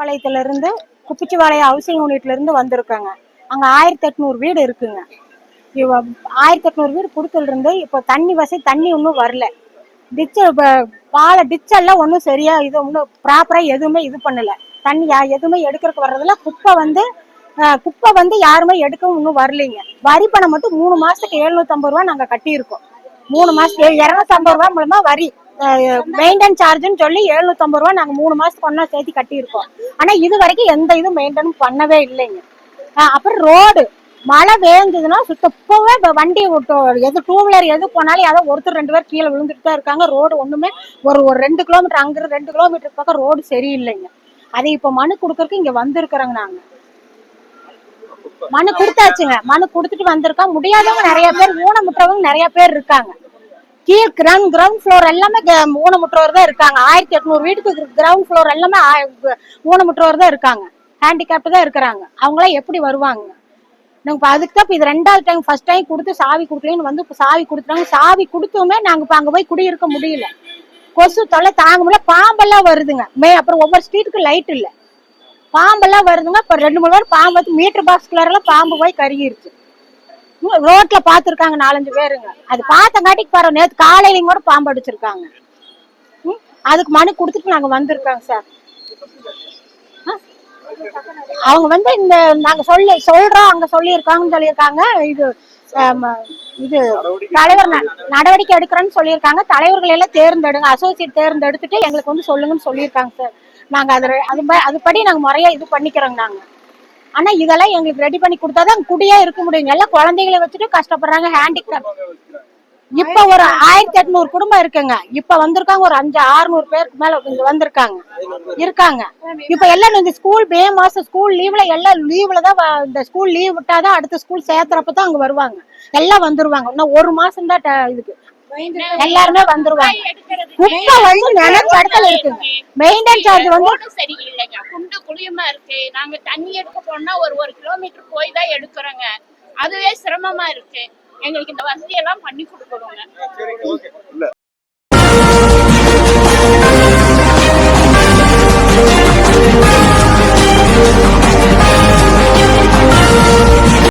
குப்பிச்சிபாளையத்துல Kuppichipalayam housing யூனிட்லேருந்து வந்திருக்கோங்க. அங்கே ஆயிரத்தி எட்நூறு வீடு இருக்குங்க. இவ ஆயிரத்தி எட்நூறு வீடு கொடுத்துருந்து இப்போ தண்ணி வசதி தண்ணி ஒன்றும் வரல. டிச்சு பாலை டிச்செல்லாம் ஒன்றும் சரியாக இது ஒன்றும் ப்ராப்பராக எதுவுமே இது பண்ணலை. தண்ணி யா- எதுவுமே எடுக்கிறதுக்கு வர்றதில்ல. குப்பை வந்து குப்பை வந்து யாருமே எடுக்கவும் இன்னும் வரலைங்க. வரி பணம் மட்டும் மூணு மாதத்துக்கு எழுநூத்தம்பது ரூபா நாங்கள் கட்டியிருக்கோம். மூணு மாதத்துக்கு இரநூத்தம்பது ரூபா மூலமாக வரி. மெயின்டைன் சார்ஜ்னு சொல்லி எழுநூத்தம்பது ரூபா நாங்கள் மூணு மாதத்துக்கு ஒன்றா சேர்த்து கட்டியிருக்கோம். ஆனால் இது வரைக்கும் எந்த இதுவும் மெயின்டைன் பண்ணவே இல்லைங்க. அப்புறம் ரோடு மழை வேந்ததுன்னா சுத்தப்பவே வண்டி விட்டு- எது டூ வீலர் எது போனாலும் யாரோ ஒருத்தர் ரெண்டு பேர் கீழே விழுந்துட்டு தான் இருக்காங்க. ரோடு ஒன்றுமே ஒரு ஒரு ரெண்டு கிலோமீட்டர் அங்கிருந்து ரெண்டு கிலோமீட்டர் பக்கம் ரோடு சரியில்லைங்க. அதை இப்போ மனு கொடுக்கறதுக்கு இங்கே வந்திருக்கிறோங்க நாங்கள் மனு கொடுத்தாச்சுங்க. மனு கொடுத்துட்டு வந்திருக்கோம் முடியாதவங்க நிறைய பேர் ஊனமுற்றவங்க நிறைய பேர் இருக்காங்க. கீழ் கிரவுண்ட் கிரவுண்ட் ஃப்ளோர் எல்லாமே ஊனமுற்றோர் தான் இருக்காங்க. ஆயிரத்தி எட்நூறு வீட்டுக்கு கிரவுண்ட் ஃப்ளோர் எல்லாமே ஊனமுற்றோர் தான் இருக்காங்க. ஹேண்டிகேப்டு தான் இருக்கிறாங்க. அவங்களாம் எப்படி வருவாங்க? நாங்கள் இப்போ அதுக்கு தான் இப்போ இது ரெண்டாவது டைம் ஃபர்ஸ்ட் டைம் கொடுத்து சாவி கொடுக்கலன்னு வந்து இப்போ சாவி கொடுத்துட்டாங்க. சாவி கொடுத்துமே நாங்கள் இப்போ அங்கே போய் குடியிருக்க முடியல. கொசு தொலை தாங்க முடியல. பாம்பெல்லாம் வருதுங்க. மே அப்புறம் ஒவ்வொரு ஸ்ட்ரீட்டுக்கு லைட் இல்லை. பாம்பெல்லாம் வருதுங்க. இப்போ ரெண்டு மூணு பேர் பாம்பு வந்து மீட்டர் பாக்ஸ் பாம்பு போய் கருகிருச்சு. ரோட்ல பாத்துருக்காங்க நாலஞ்சு பேருங்க. அது பார்த்தங்காட்டிக்கு பாரு நேத்து காலையிலயும் கூட பாம்பு அடிச்சிருக்காங்க. அதுக்கு மனு கொடுத்துட்டு நாங்க வந்திருக்கோங்க சார். அவங்க வந்து இந்த நாங்க சொல்லி சொல்றோம் அங்க சொல்லியிருக்காங்கன்னு சொல்லியிருக்காங்க. இது இது தலைவர் நடவடிக்கை எடுக்கிறோன்னு சொல்லியிருக்காங்க. தலைவர்கள் எல்லாம் தேர்ந்தெடுங்க அசோசியேட் தேர்ந்தெடுத்துட்டு எங்களுக்கு வந்து சொல்லுங்கன்னு சொல்லியிருக்காங்க சார். நாங்க அது அது அதுபடி நாங்க முறையா இது பண்ணிக்கிறோங்க நாங்க. ஆனா இதெல்லாம் எங்களுக்கு ரெடி பண்ணி கொடுத்தாதான் குடியா இருக்க முடியும் எல்லாம் குழந்தைகளை வச்சுட்டு கஷ்டப்படுறாங்க ஹேண்டிகிராஃப்ட் இப்ப ஒரு ஆயிரத்தி எட்நூறு குடும்பம் இருக்குங்க. இப்ப வந்திருக்காங்க ஒரு அஞ்சு ஆறுநூறு பேருக்கு மேல இங்க வந்திருக்காங்க. இருக்காங்க. இப்ப எல்லாம் இந்த ஸ்கூல் மே மாசம் ஸ்கூல் லீவ்ல எல்லாம் லீவ்ல தான் இந்த ஸ்கூல் லீவ் விட்டாதான் அடுத்த ஸ்கூல் சேர்த்துறப்ப தான் அங்க வருவாங்க. எல்லாம் வந்துருவாங்க. இன்னும் ஒரு மாசம் தான் ட- இதுக்கு. எல்லாருமே வந்துருவாங்க. குப்பை சரியில்லைங்க. குண்டு குழியமா இருக்கு. நாங்க தண்ணி எடுக்க போனா ஒரு ஒரு கிலோமீட்டர் போய் தான் அதுவே சிரமமா இருக்கு. எங்களுக்கு இந்த வசதி எல்லாம் பண்ணி கொடுக்கணுங்க.